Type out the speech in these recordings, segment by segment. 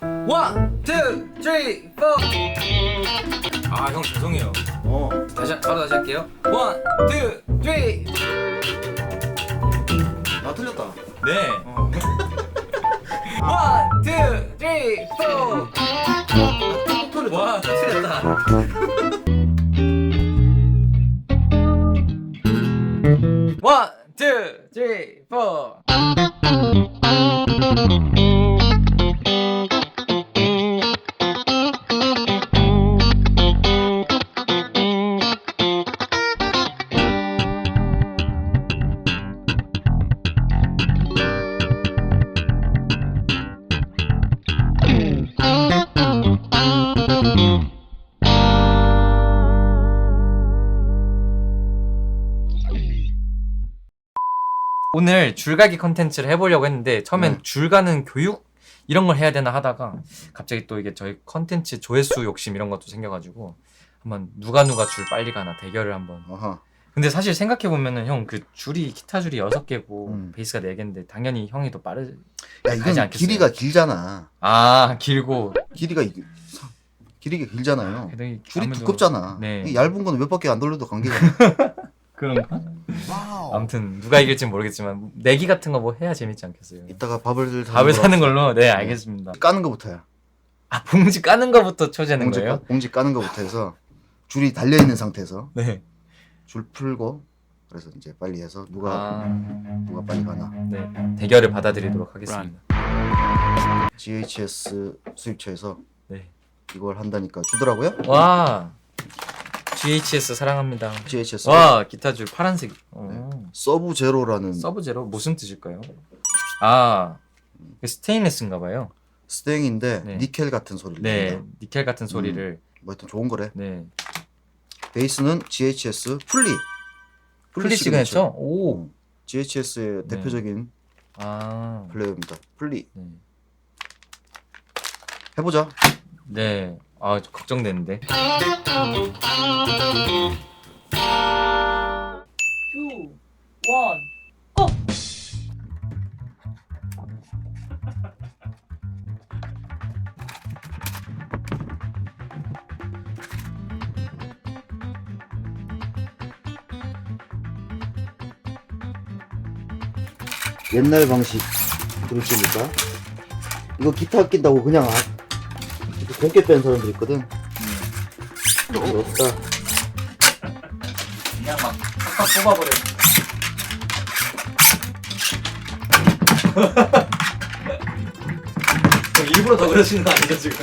원, 투, 쓰리, 포. 아, 형 죄송해요. 어. 다시 바로 다시 할게요. 원, 투, 쓰리. 나 틀렸다. 네. 어. 원, 투, 쓰리, 포. 와, 틀렸다. 원, 투, 쓰리, 오늘 줄가기 컨텐츠를 해보려고 했는데 처음엔 네. 줄가는 교육 이런 걸 해야 되나 하다가 갑자기 또 이게 저희 컨텐츠 조회수 욕심 이런 것도 생겨가지고 한번 누가 누가 줄 빨리 가나 대결을 한번 아하. 근데 사실 생각해 보면은 형 그 줄이 기타 줄이 여섯 개고 음. 베이스가 네 개인데 당연히 형이 더 빠르 야 이건 않겠어요? 길이가 길잖아. 아 길고 길이가 이- 길이가 길잖아요. 이 줄이 아무래도- 두껍잖아. 네. 이 얇은 거는 몇 바퀴 안 돌려도 관계가. 그런가? 아무튼 누가 이길지 모르겠지만 내기 같은 거 뭐 해야 재밌지 않겠어요? 이따가 밥을 밥을 사는 걸로 걸로 네 알겠습니다. 까는 거부터야. 아 봉지 까는 거부터 초재는 봉지, 거예요? 까, 봉지 까는 거부터 해서 줄이 달려 있는 상태에서 네. 줄 풀고 그래서 이제 빨리 해서 누가 아, 누가 빨리 가나. 네. 대결을 받아들이도록 하겠습니다. GHS 수입처에서 네. 이걸 한다니까 주더라고요. 와. GHS 사랑합니다. GHS 와 기타 줄 파란색. 어. 서브 제로라는 서브 제로 무슨 뜻일까요? 아 이게 스테인레스인가 봐요. 스탱인데 네. 니켈 같은 소리를 네, 낸다. 니켈 같은 소리를. 뭐 하여튼 좋은 거래. 네. 베이스는 GHS 플리. 플리 시그네처. 오. GHS의 네. 대표적인 아. 플레이어입니다. 플리. 네. 해보자. 네. 아 걱정되는데. 옛날 방식 들으십니까? 이거 기타 낀다고 그냥 아, 이렇게 공개 뺀 사람들 있거든. 이거 없다. 그냥 막 팍팍 뽑아버려. 일부러 더 그러시는 거 아니죠 지금?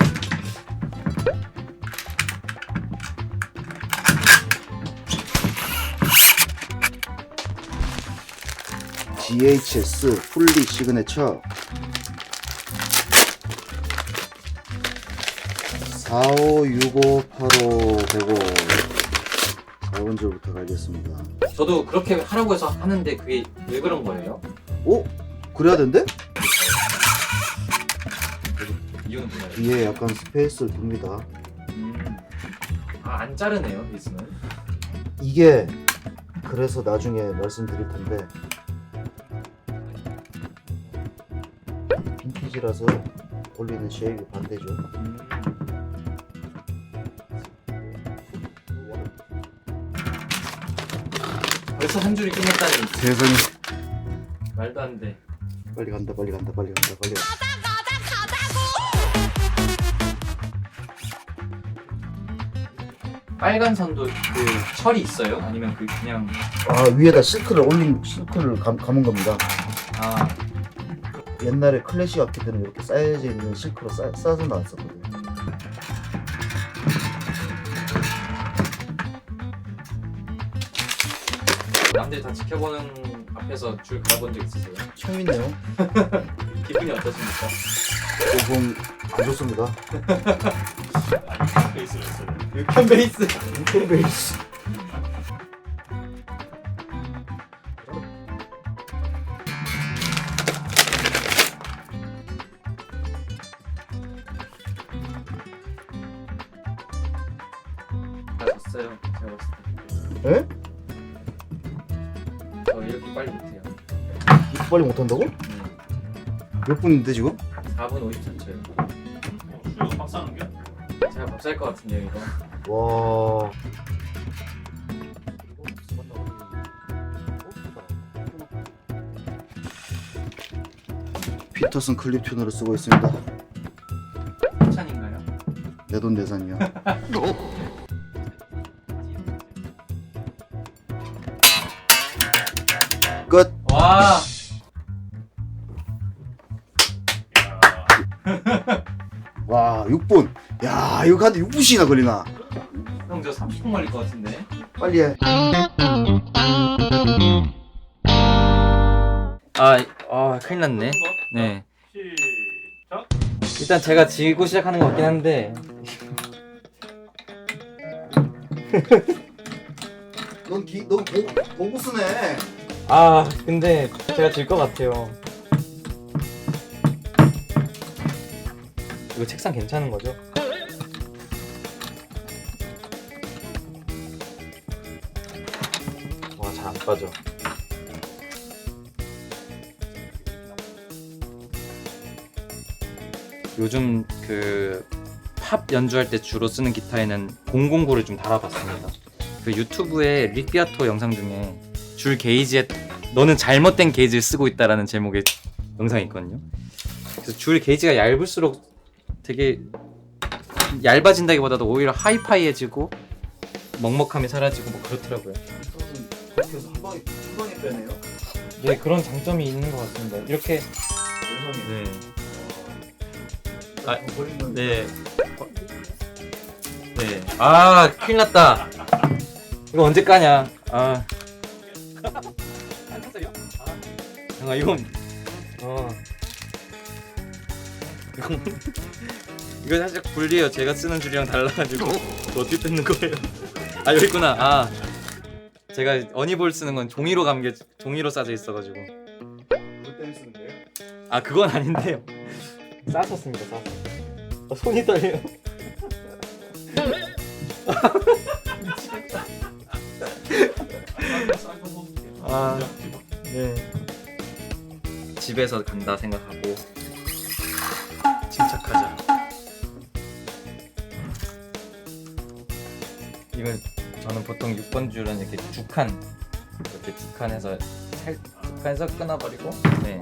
GHS 풀리 시그네처 4565 85 105 4번 줄부터 가겠습니다. 저도 그렇게 하라고 해서 하는데 그게 왜 그런 거예요? 오? 그래야 된대? 이유는 뭐예요? 뒤에 약간 스페이스를 둡니다. 음. 아 안 자르네요 리스는. 이게 그래서 나중에 말씀드릴 텐데 빈티지라서 올리는 쉐입이 반대죠. 벌써 한 줄이 끝났다니 세상에 말도 안 돼. 빨리 간다 빨리 간다 빨리 간다 빨리 간다. 빨간 선도 그 철이 있어요? 아니면 그 그냥 아 위에다 실크를 올린 실크를 감, 감은 겁니다. 아 옛날에 클래식 악기들은 이렇게 쌓여져 있는 실크로 쌓, 쌓아서 나왔었거든요. 남들 다 지켜보는 앞에서 줄 갈아본 적 있으세요? 처음이네요. 기분이 어떠십니까? 조금 안 좋습니다. 베이스를 했어요. 육현 베이스. 인텔 베이스. 다 졌어요. 제가 봤을 때. 에? 빨리 못해요. 이렇게 빨리 못한다고? 음. 몇 분인데 지금? 4분 54초요. 사는 게? 제가 못살것 같은데요 이거. 와. 피터슨 클립 튜너를 쓰고 있습니다. 찬인가요? 내돈 내산이요. 와, 6분. 야, 이거 가는데 6분씩이나 걸리나? 형저 30분 걸릴 것 같은데. 빨리 해. 아, 아 큰일 났네. 네. 시작. 일단 제가 지고 시작하는 것 같긴 한데 넌 기, 넌 고, 고구스네. 아 근데 제가 질 것 같아요. 이거 책상 괜찮은 거죠? 와 잘 안 빠져. 요즘 그 팝 연주할 때 주로 쓰는 기타에는 009를 좀 달아봤습니다. 그 유튜브에 릭비아토 영상 중에 줄 게이지에 너는 잘못된 게이지를 쓰고 있다라는 제목의 영상이 있거든요. 그래서 줄 게이지가 얇을수록 되게 얇아진다기보다도 오히려 하이파이해지고 먹먹함이 사라지고 뭐 그렇더라고요. 피터슨 그렇게 해서 한 방에 한 방에 빼네요. 네 그런 장점이 있는 것 같습니다. 이렇게. 네. 아, 네. 네. 아, 큰일 났다. 이거 언제 까냐? 아. 잠깐 이건 어. 이건 이거 사실 분리해요. 제가 쓰는 줄이랑 달라가지고 이거 어떻게 뜯는 거예요? 아 여기 있구나. 아 제가 어니볼 쓰는 건 종이로 감겨 종이로 싸져 있어가지고 그것 때문에 쓰는데요? 아 그건 아닌데요. 싸셨습니다. 싸서. 어, 손이 떨려. 아, 네. 집에서 간다 생각하고 침착하자. 이건 저는 보통 6번 줄은 이렇게 두 칸, 이렇게 두 칸에서 살, 두 칸에서 끊어버리고, 네.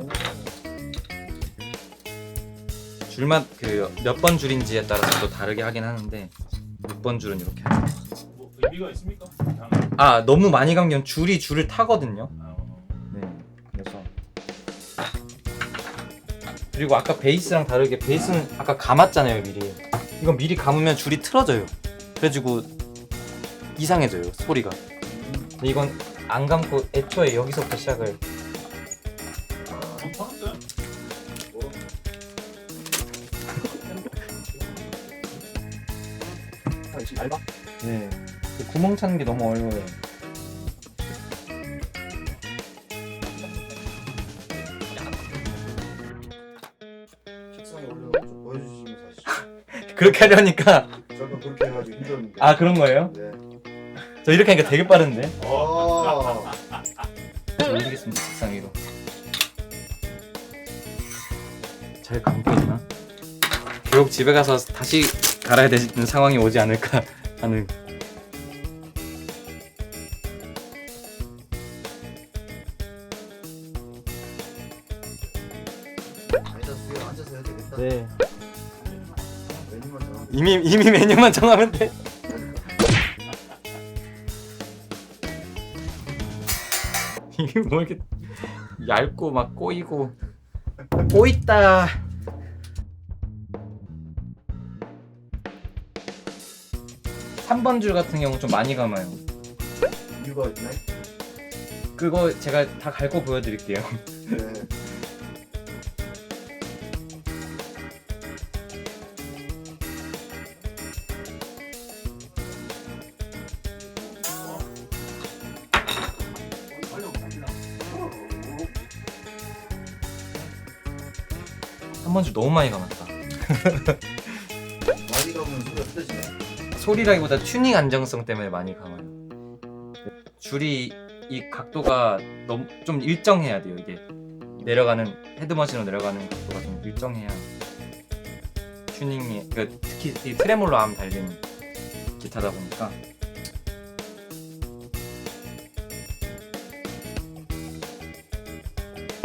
줄만 그 몇 번 줄인지에 따라서 또 다르게 하긴 하는데 6번 줄은 이렇게 하죠. 뭐 의미가 있습니까? 아 너무 많이 감기면 줄이 줄을 타거든요. 그리고 아까 베이스랑 다르게 베이스는 아까 감았잖아요 미리. 이건 미리 감으면 줄이 틀어져요. 그래가지고 이상해져요 소리가. 근데 이건 안 감고 애초에 여기서부터 시작을. 아, 얇아? 네. 그 구멍 차는 게 너무 어려워요. 그렇게 하려니까 잠깐 그렇게 해가지고 힘들었는데. 아 그런 거예요? 네. 저 이렇게 하니까 되게 빠른데. 아. 저 올리겠습니다 책상 위로. 잘 감고 있나? 결국 집에 가서 다시 갈아야 되는 상황이 오지 않을까 하는. 아니다 수야 앉아서 해야 되겠다. 네. 메뉴만 정하면 돼. 이미 이미 메뉴만 정하면 돼. 이게 뭐 이렇게 얇고 막 꼬이고 꼬있다. 삼번 줄 같은 경우 좀 많이 감아요. 이유가 있네. 그거 제가 다 갈고 보여드릴게요. 네. 한 번 줄 너무 많이 감았다. 많이 가면 소리가 틀어지네. 소리라기보다 튜닝 안정성 때문에 많이 감아요. 줄이 이 각도가 너무 좀 일정해야 돼요. 이게 내려가는 헤드머신으로 내려가는 각도가 좀 일정해야 튜닝이 그 특히 이 트레몰로 암 달린 기타다 보니까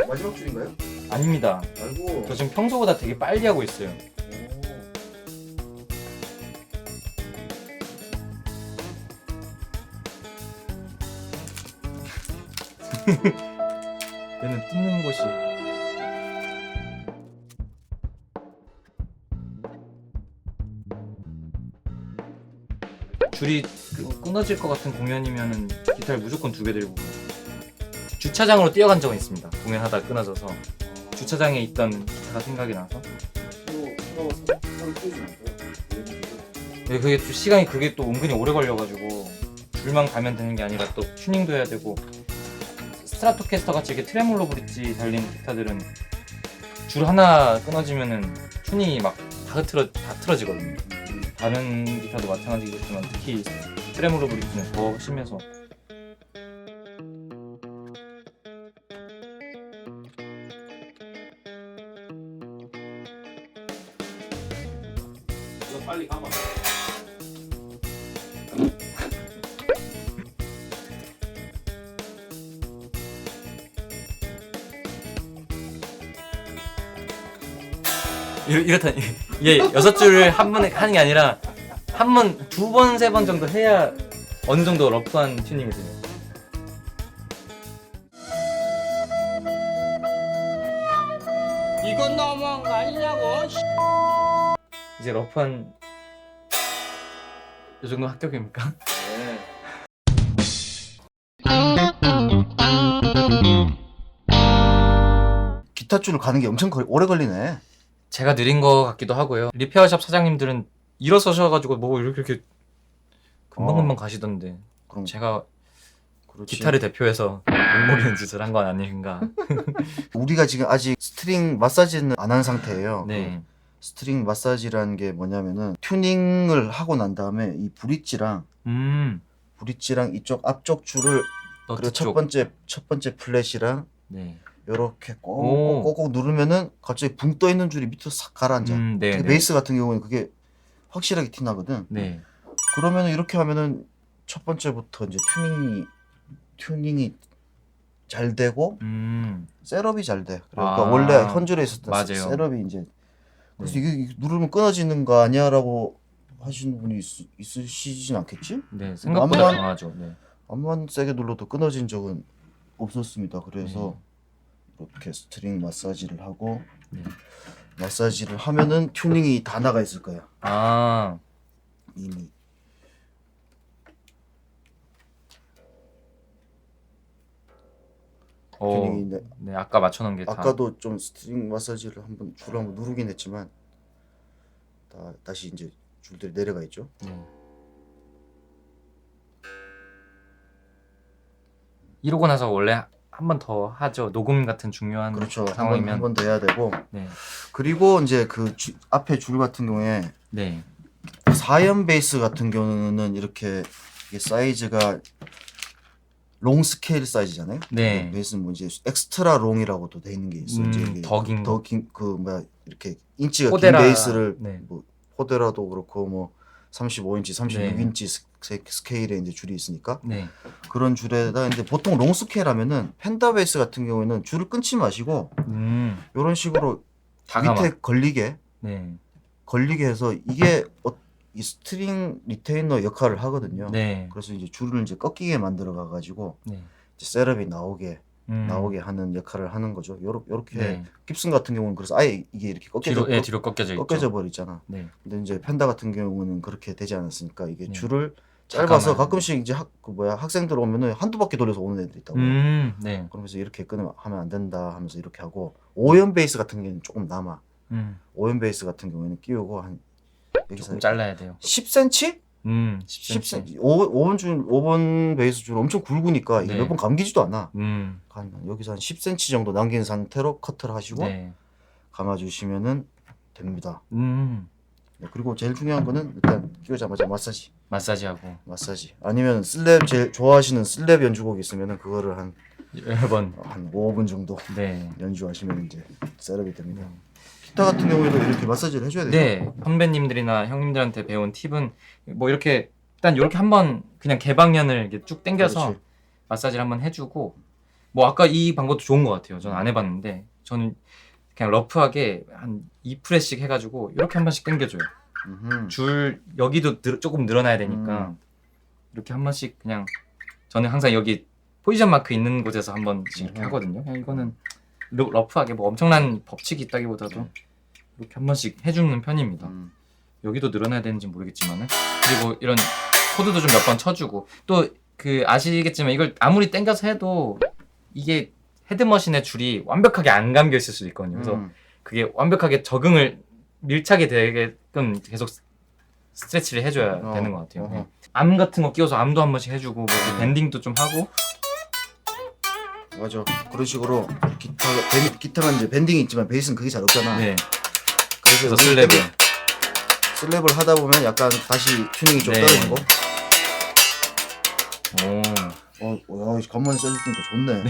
마지막 줄인가요? 아닙니다. 아이고. 저 지금 평소보다 되게 빨리 하고 있어요. 얘는 뜯는 곳이 줄이 그 끊어질 것 같은 공연이면은 기타를 무조건 두 개 들고 가요. 주차장으로 뛰어간 적은 있습니다. 공연하다 끊어져서 주차장에 있던 기타가 생각이 나서 네, 그게 또 시간이 그게 또 은근히 오래 걸려가지고 줄만 가면 되는 게 아니라 또 튜닝도 해야 되고 스트라토캐스터 같이 이렇게 트레몰로 브릿지 달린 기타들은 줄 하나 끊어지면은 튜닝이 막 다 틀어 다 틀어지거든요. 다른 기타도 마찬가지겠지만 특히 트레몰로 브릿지는 더 심해서 이렇, 이렇다 이게 여섯 줄을 한 번에 하는 게 아니라 한 번 두 번 세 번 정도 해야 어느 정도 러프한 튜닝이 돼요. 이건 너무한 거 아니냐고. 이제 러프한 이 정도 합격입니까? 기타 줄을 가는 게 엄청 걸- 오래 걸리네. 제가 느린 거 같기도 하고요. 리페어샵 사장님들은 일어서셔가지고 뭐 이렇게 이렇게 금방금방 가시던데 그럼 제가 그렇지. 기타를 대표해서 욕먹이는 짓을 한 건 아닌가. 우리가 지금 아직 스트링 마사지는 안 한 상태예요. 네. 그 스트링 마사지라는 게 뭐냐면은 튜닝을 하고 난 다음에 이 브릿지랑 음. 브릿지랑 이쪽 앞쪽 줄을 너트 그리고 첫 쪽. 번째 첫 번째 플랫이랑 네. 이렇게 오. 꼭꼭꼭 누르면은 갑자기 붕 떠 있는 줄이 밑으로 싹 가라앉아. 음, 네. 네. 베이스 같은 경우는 그게 확실하게 티 나거든. 네. 그러면은 이렇게 하면은 첫 번째부터 이제 튜닝이 튜닝이 잘 되고 음. 셋업이 잘 돼. 그러니까 아. 원래 헌줄에 있었던 맞아요. 셋업이 이제 그래서 네. 이게 누르면 끊어지는 거 아니야라고 하시는 분이 있, 있으시진 않겠지? 네. 생각보다 아무런- 강하죠. 네. 암만 세게 눌러도 끊어진 적은 없었습니다. 그래서 네. 이렇게 스트링 마사지를 하고 네. 마사지를 하면은 튜닝이 다 나가 있을 거야. 아. 이미. 어. 튜닝이 네, 네. 아까 맞춰 놓은 게 다. 아까도 좀 스트링 마사지를 한번 줄을 한번 누르긴 했지만 다 다시 이제 줄들이 내려가 있죠. 네. 이러고 나서 원래 한 번 더 하죠. 녹음 같은 중요한 그렇죠. 상황이면. 한 번 더 해야 되고 네. 그리고 이제 그 주- 앞에 줄 같은 경우에 네. 4연 베이스 같은 경우는 이렇게 이게 사이즈가 롱 스케일 사이즈잖아요. 네. 베이스는 뭐 이제 엑스트라 롱이라고도 돼 있는 게 있어. 음, 이제 이게 더긴 거. 더긴그 뭐야 이렇게 인치가 포데라. 긴 베이스를 네. 뭐 포데라도 그렇고 뭐 35인치, 36인치 스- 스케일의 이제 줄이 있으니까 네. 그런 줄에다 근데 보통 롱 스케일 하면은 펜다 베이스 같은 경우에는 줄을 끊지 마시고 음. 이런 식으로 다 밑에. 걸리게 네. 걸리게 해서 이게 어, 이 스트링 리테이너 역할을 하거든요. 네. 그래서 이제 줄을 이제 꺾이게 만들어 가가지고 네. 이제 셋업이 나오게 음. 나오게 하는 역할을 하는 거죠. 요렇, 요렇게 네. 깁슨 같은 경우는 그래서 아예 이게 이렇게 꺾여져 뒤로 예, 뒤로 꺾여져. 꺾여져 버리잖아. 네. 근데 이제 펜다 같은 경우는 그렇게 되지 않았으니까 이게 네. 줄을 짧아서 잠깐만. 가끔씩 이제 학, 그 뭐야 학생들 오면은 한두 바퀴 돌려서 오는 애들 있다고. 음. 네. 그러면서 이렇게 끊으면 하면 안 된다 하면서 이렇게 하고 오연 베이스 같은 경우는 조금 남아. 음. 오연 베이스 같은 경우에는 끼우고 한 여기서 조금 잘라야 돼요. 10cm? 음. 10cm. 5, 5번 줄 5번 베이스 줄 엄청 굵으니까 이게 네. 몇 번 감기지도 않아. 음. 한 여기서 한 10cm 정도 남긴 상태로 커트를 하시고 네. 감아 주시면은 됩니다. 음. 네, 그리고 제일 중요한 거는 일단 끼우자마자 마사지. 마사지하고 마사지. 아니면 슬랩 제일 좋아하시는 슬랩 연주곡 있으면은 그거를 한 여러 번. 한 5분 정도 네. 연주하시면 이제 셋업이 됩니다. 기타 같은 경우에도 이렇게 마사지를 해줘야 돼요. 네 선배님들이나 형님들한테 배운 팁은 뭐 이렇게 일단 이렇게 한번 그냥 개방면을 이렇게 쭉 당겨서 그렇지. 마사지를 한번 해주고 뭐 아까 이 방법도 좋은 것 같아요. 저는 안 해봤는데 저는 그냥 러프하게 한 2프레씩 해가지고 이렇게 한 번씩 당겨줘요. 음흠. 줄 여기도 늘- 조금 늘어나야 되니까 음. 이렇게 한 번씩 그냥 저는 항상 여기 포지션 마크 있는 곳에서 한 번씩 이렇게 음. 하거든요. 그냥 이거는 러- 러프하게 뭐 엄청난 법칙이 있다기보다도 이렇게 한 번씩 해주는 편입니다. 음. 여기도 늘어나야 되는지 모르겠지만은 그리고 이런 코드도 좀 몇 번 쳐주고 또 그 아시겠지만 이걸 아무리 당겨서 해도 이게 헤드머신의 줄이 완벽하게 안 감겨 있을 수도 있거든요. 그래서 음. 그게 완벽하게 적응을 밀착이 되게끔 계속 스트레치를 해줘야 어, 되는 것 같아요. 어허. 네. 암 같은 거 끼워서 암도 한 번씩 해주고 뭐 이렇게 음. 밴딩도 좀 하고 맞아. 그런 식으로 기타 밴, 기타가 이제 밴딩이 있지만 베이스는 그게 잘 없잖아. 네. 그래서 그래서 슬랩을 슬랩을 하다 보면 약간 다시 튜닝이 좀 네. 떨어지고. 오. 어, 어, 야, 간만에 써주니까 좋네.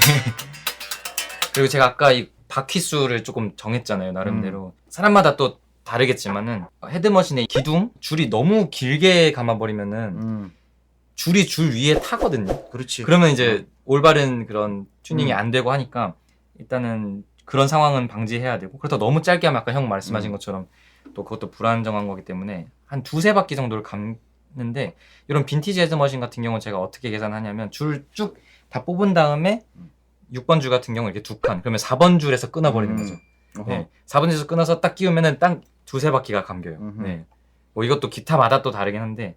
그리고 제가 아까 이 바퀴 수를 조금 정했잖아요 나름대로 사람마다 또 다르겠지만은 헤드머신의 기둥 줄이 너무 길게 감아버리면은 음, 줄이 줄 위에 타거든요. 그렇지. 그러면 이제 올바른 그런 튜닝이 음. 안 되고 하니까 일단은 그런 상황은 방지해야 되고 그렇다 고 너무 짧게 하면 아까 형 말씀하신 음. 것처럼 또 그것도 불안정한 거기 때문에 한 두세 바퀴 정도를 감는데 이런 빈티지 헤드머신 같은 경우는 제가 어떻게 계산하냐면 줄 쭉 다 뽑은 다음에 음. 6번 줄 같은 경우 이렇게 두 칸 그러면 4번 줄에서 끊어 버리는 음. 거죠. 어허. 네. 4번 줄에서 끊어서 딱 끼우면은 딱 두세 바퀴가 감겨요. 음흠. 네. 뭐 이것도 기타마다 또 다르긴 한데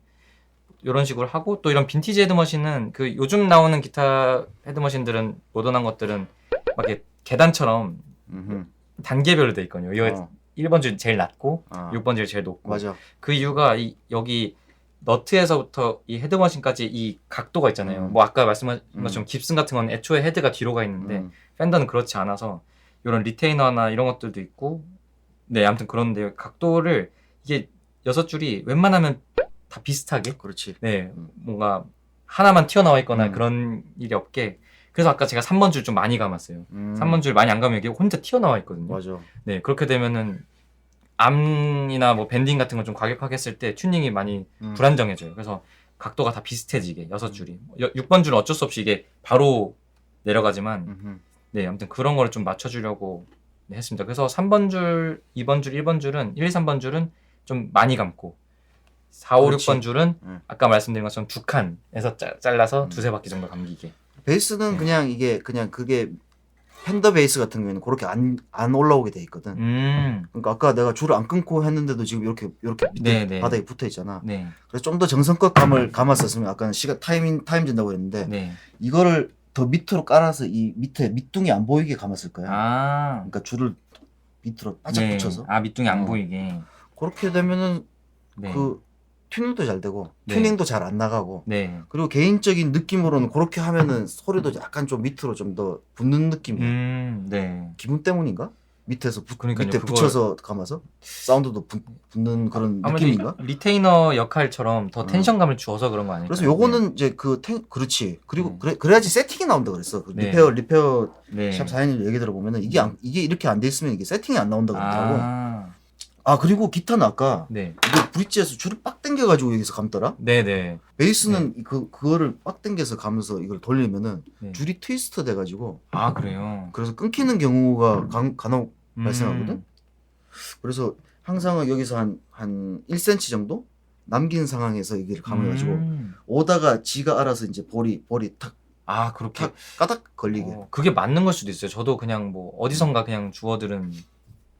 이런 식으로 하고 또 이런 빈티지 헤드머신은 그 요즘 나오는 기타 헤드머신들은 모던한 것들은 막 이렇게 계단처럼 음흠. 단계별로 돼 있거든요. 이거 어, 1번 줄 제일 낮고 아, 6번 줄 제일 높고 맞아. 그 이유가 이 여기 너트에서부터 이 헤드머신까지 이 각도가 있잖아요. 음. 뭐 아까 말씀하신 음. 것처럼 깁슨 같은 건 애초에 헤드가 뒤로 가 있는데 음, 팬더는 그렇지 않아서 이런 리테이너나 이런 것들도 있고 네 아무튼 그런데 각도를 이게 여섯 줄이 웬만하면 다 비슷하게 그렇지. 네 음. 뭔가 하나만 튀어나와 있거나 음. 그런 일이 없게 그래서 아까 제가 3번 줄 좀 많이 감았어요. 음, 3번 줄 많이 안 감으면 이게 혼자 튀어나와 있거든요. 맞아. 네 그렇게 되면은 암이나 뭐 밴딩 같은 거좀 과격하게 했을 때 튜닝이 많이 음. 불안정해져요. 그래서 각도가 다 비슷해지게 여섯 줄이 6번 줄은 어쩔 수 없이 이게 바로 내려가지만 음흠. 네, 아무튼 그런 거를 좀 맞춰주려고 네, 했습니다. 그래서 3번 줄, 2번 줄, 1번 줄은 1, 2, 3번 줄은 좀 많이 감고 4, 5, 그렇지. 6번 줄은 응. 아까 말씀드린 것처럼 두 칸에서 짜, 잘라서 음. 두세 바퀴 정도 감기게. 베이스는 네. 그냥 이게 그냥 그게 팬더 베이스 같은 경우에는 그렇게 안, 안 올라오게 돼 있거든. 음, 그러니까 아까 내가 줄을 안 끊고 했는데도 지금 이렇게 이렇게 밑에 네, 네. 바닥에 붙어 있잖아. 네, 그래서 좀 더 정성껏 감을 감았었으면 아까 시간 타이밍 타임 진다고 했는데 네. 이거를 더 밑으로 깔아서 이 밑에 밑둥이 안 보이게 감았을 거야. 아, 그러니까 줄을 밑으로 바짝 네. 붙여서 아 밑둥이 안 어. 보이게. 그렇게 되면은 네, 그 튜닝도 잘 되고 네. 튜닝도 잘 안 나가고 네. 그리고 개인적인 느낌으로는 그렇게 하면은 소리도 약간 좀 밑으로 좀 더 붙는 느낌이야. 음, 네. 기분 때문인가? 밑에서 붙, 그러니까요, 밑에 그걸- 붙여서 감아서 사운드도 붙, 붙는 그런 아무래도 느낌인가? 이- 리테이너 역할처럼 더 음. 텐션감을 주어서 그런 거 아닐까요? 그래서 요거는 이제 그 텐, 그렇지. 그리고 음. 그래, 그래야지 세팅이 나온다 그랬어. 그 네. 리페어 리페어 네. 샵 사장님 얘기 들어보면은 이게 안, 이게 이렇게 안 돼 있으면 이게 세팅이 안 나온다 그러더라고. 아, 아, 그리고 기타는 아까 네, 이거 브릿지에서 줄을 빡 당겨가지고 여기서 감더라. 네, 네. 베이스는 그 그거를 빡 당겨서 가면서 이걸 돌리면은 네. 줄이 트위스트 돼가지고 아 그래요. 그래서 끊기는 경우가 간, 간혹 음. 발생하거든? 그래서 항상 여기서 한, 한 1cm 정도 남긴 상황에서 이걸 감아가지고 음. 오다가 지가 알아서 이제 볼이, 볼이 탁, 아 그렇게 탁, 까닥 걸리게. 어, 그게 맞는 걸 수도 있어요. 저도 그냥 뭐 어디선가 그냥 주워들은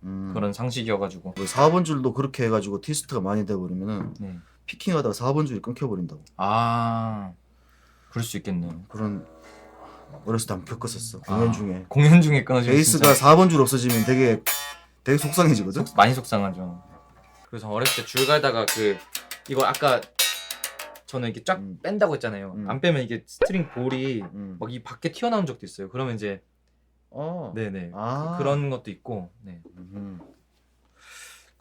음. 그런 상식이어가지고. 그 4번 줄도 그렇게 해가지고 트위스트가 많이 돼버리면은 네. 피킹하다가 4번 줄이 끊겨버린다고. 아 그럴 수 있겠네요. 그런 어렸을 때 한번 겪었었어. 공연 아, 중에. 공연 중에 끊어지면 베이스가 진짜 4번 줄 없어지면 되게, 되게 속상해지거든? 속- 많이 속상하죠. 그래서 어렸을 때 줄 갈다가 그 이거 아까 저는 이렇게 쫙 음. 뺀다고 했잖아요. 음. 안 빼면 이게 스트링 볼이 음. 막 이 밖에 튀어나온 적도 있어요. 그러면 이제 어. 네네 아. 그 런 것도 있고. 네. 음.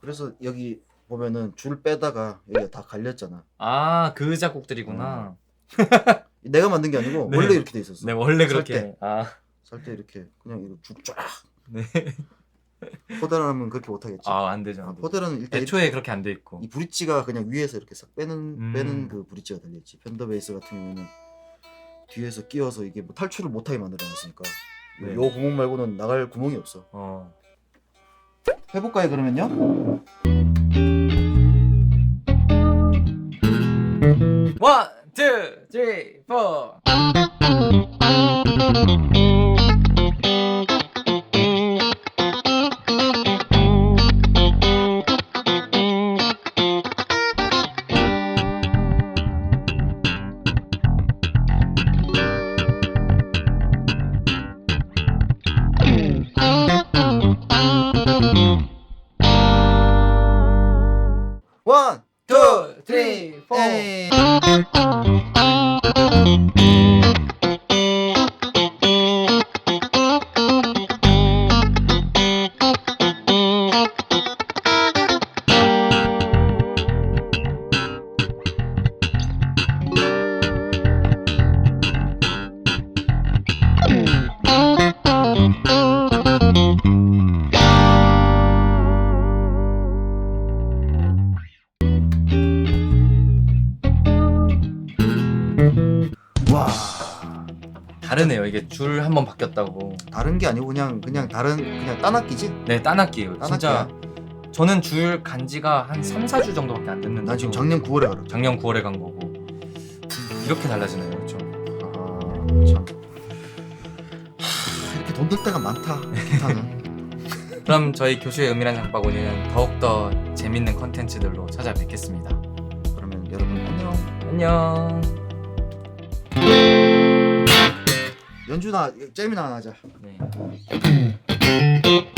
그래서 여기 보면은 줄 빼다가 여기가 다 갈렸잖아. 아 그 작곡들이구나. 내가 만든 게 아니고 네. 원래 이렇게 돼 있었어. 네 원래 살 그렇게. 때. 아 살때 이렇게 그냥 이거 쭉 쫙. 네. 포대라면 그렇게 못 하겠지. 아 안 되죠. 아, 안 되죠. 포대라는 일단 애초에 그렇게 안 돼 있고. 이 브릿지가 그냥 위에서 이렇게 싹 빼는 음. 빼는 그 브릿지가 달려 있지. 펜더 베이스 같은 경우는 뒤에서 끼워서 이게 뭐 탈출을 못 하게 만들어 놨으니까 네. 요 구멍 말고는 나갈 구멍이 없어. 어. 해볼까요 그러면요? 원, 투, 쓰리, 포. 다르네요. 이게 줄 한번 바뀌었다고. 다른 게 아니고 그냥 그냥 다른 그냥 딴악기지? 네, 따낚이에요. 진짜. 저는 줄 간지가 한 3, 4주 정도밖에 안 됐는데 나 지금 작년 9월에 알아. 작년 9월에 간 거고. 이렇게 달라지네요. 그렇죠? 아, 참. 하, 이렇게 돈 들 때가 많다. 기타는. 그럼 저희 교수의 은밀한 장바구니는 더욱더 재밌는 컨텐츠들로 찾아뵙겠습니다. 그러면 여러분 안녕. 안녕. 연준아 잼이나 하나 하자. 네.